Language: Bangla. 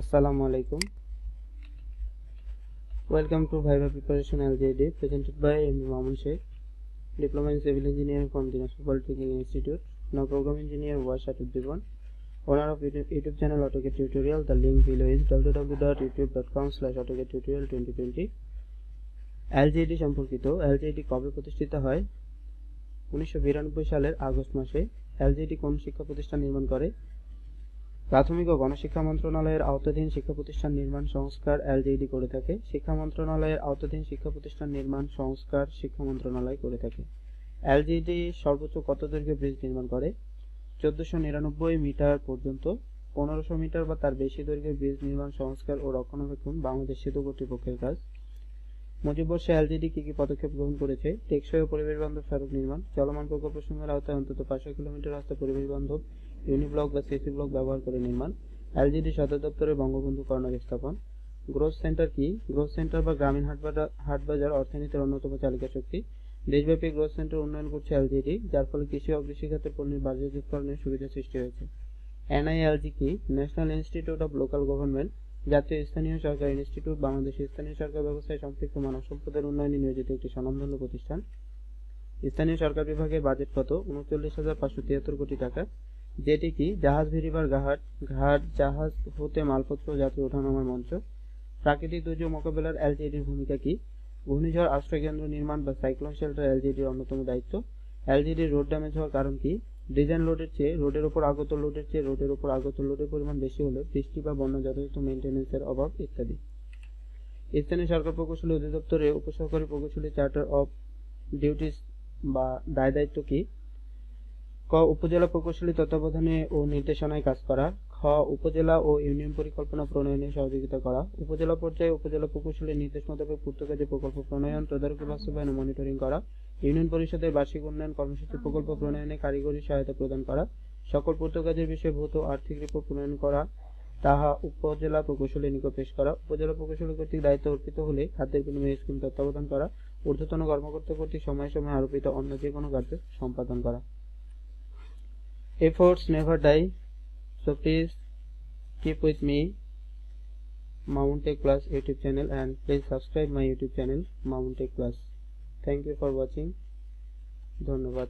আসসালামু আলাইকুম। Welcome to viva preparation L G D presented by M Mamun Sheikh diploma in civil engineering from Dinajpur polytechnic institute no program engineer ওয়াশাট Uddipan owner of YouTube channel AutoCAD tutorial the link below is W W dot YouTube dot com slash AutoCAD tutorial twenty twenty L G সম্পর্কিত এল জি কবে প্রতিষ্ঠিত হয়? উনিশশো বিরানব্বই সালের আগস্ট মাসে এল জি কোন শিক্ষা প্রতিষ্ঠান নির্মাণ করে? প্রাথমিক ও গণশিক্ষা মন্ত্রণালয়ের আওতাধীন শিক্ষা প্রতিষ্ঠান নির্মাণ সংস্কার এলজেডি করে থাকে। শিক্ষা মন্ত্রণালয়ের আওতাধীন শিক্ষা প্রতিষ্ঠান নির্মাণ সংস্কার শিক্ষা মন্ত্রণালয় করে থাকে। এলজেডি সর্বোচ্চ কত দৈর্ঘ্যে ব্রিজ নির্মাণ করে? চোদ্দশো নিরানব্বই মিটার পর্যন্ত। পনেরোশো মিটার বা তার বেশি দৈর্ঘ্যের ব্রিজ নির্মাণ সংস্কার ও রক্ষণাবেক্ষণ বাংলাদেশ সেতু কর্তৃপক্ষের কাজ। মুজিব মুজিববর্ষে এলজিডি কি কি পদক্ষেপ গ্রহণ করেছে? টেকসই ও পরিবেশ বান্ধব সড়ক নির্মাণ, চলমান প্রকল্প সমূহের আওতায় অন্তত পাঁচশো কিলোমিটার রাস্তা পরিবেশ বান্ধব ইউনিব্লক বা সিসি ব্লক ব্যবহার করে নির্মাণ, এলজিডি সদর দপ্তরে বঙ্গবন্ধু কর্নার স্থাপন। গ্রোথ সেন্টার কি? গ্রোথ সেন্টার বা গ্রামীণ হাট বাজার অর্থনীতির অন্যতম চালিকা শক্তি। দেশব্যাপী গ্রোথ সেন্টার উন্নয়ন করছে এলজিডি, যার ফলে কৃষি ও কৃষি খাতের পণ্যের বাজারজাতকরণের সুবিধা সৃষ্টি হয়েছে। এনআইএলজি কি? National institute of local government, জাতীয় স্থানীয় সরকার ইনস্টিটিউট বাংলাদেশের স্থানীয় সরকার ব্যবস্থায় সম্পৃক্ত মানব সম্পদের উন্নয়নে নিয়োজিত একটি স্বনামধন্য প্রতিষ্ঠান। স্থানীয় সরকার বিভাগের বাজেট কত? উনচল্লিশ হাজার পাঁচশো তিয়াত্তর কোটি টাকা। যেটি কি, জাহাজ ভেরিবার ঘাট ঘাট জাহাজ হতে মালপত্র যাত্রী ওঠানামার মঞ্চ। প্রাকৃতিক দুর্যোগ মোকাবেলার এলজিডির ভূমিকা কি? ঘূর্ণিঝড় আশ্রয়কেন্দ্র নির্মাণ বা সাইক্লোন শেল্টার এলজিডির অন্যতম দায়িত্ব। এলজিডির রোড ড্যামেজ হওয়ার কারণ কি? ডিজাইন লোডের চেয়ে রোডের ওপর আগত লোডের চেয়ে রোডের ওপর আগত লোডের পরিমাণ বেশি হলে বৃষ্টি বা বন্যা যথাযথ মেনটেন্যান্সের অভাব ইত্যাদি। স্থানীয় সরকার প্রকৌশলী অধিদপ্তরে উপসহকারী প্রকৌশলী চার্টার অফ ডিউটিস বা দায় দায়িত্ব কি? ক, উপজেলা প্রকৌশলী তত্ত্বাবধানে ও নির্দেশনায় কাজ করা, খ, উপজেলা ও ইউনিয়ন পরিকল্পনা প্রণয়নে সহযোগিতা করা, উপজেলা পর্যায়ে উপজেলা প্রকৌশলীর নির্দেশ মোতাবেক পূর্তকাজে প্রকল্প প্রণয়ন, তদারকি বাস্তবায়ন ও মনিটরিং করা, ইউনিয়ন পরিষদের বার্ষিক উন্নয়ন কর্মসূচি প্রকল্প প্রণয়নে কারিগরি সহায়তা প্রদান করা, সকল পূর্তকাজের বিষয়ে ভৌত আর্থিক রিপোর্ট প্রণয়ন করা, তাহা উপজেলা প্রকৌশলীর নিকট পেশ করা, উপজেলা প্রকৌশলী কর্তৃক দায়িত্ব অর্পিত হলে খাদ্যের বিনিময়ে স্কিম তত্ত্বাবধান করা, ঊর্ধ্বতন কর্মকর্তা কর্তৃক সময়ে সময়ে আরোপিত অন্য যে কোনো কার্য সম্পাদন করা। efforts never die so please keep with me Mamun Tech Plus YouTube channel and please subscribe my YouTube channel Mamun Tech Plus thank you for watching ধন্যবাদ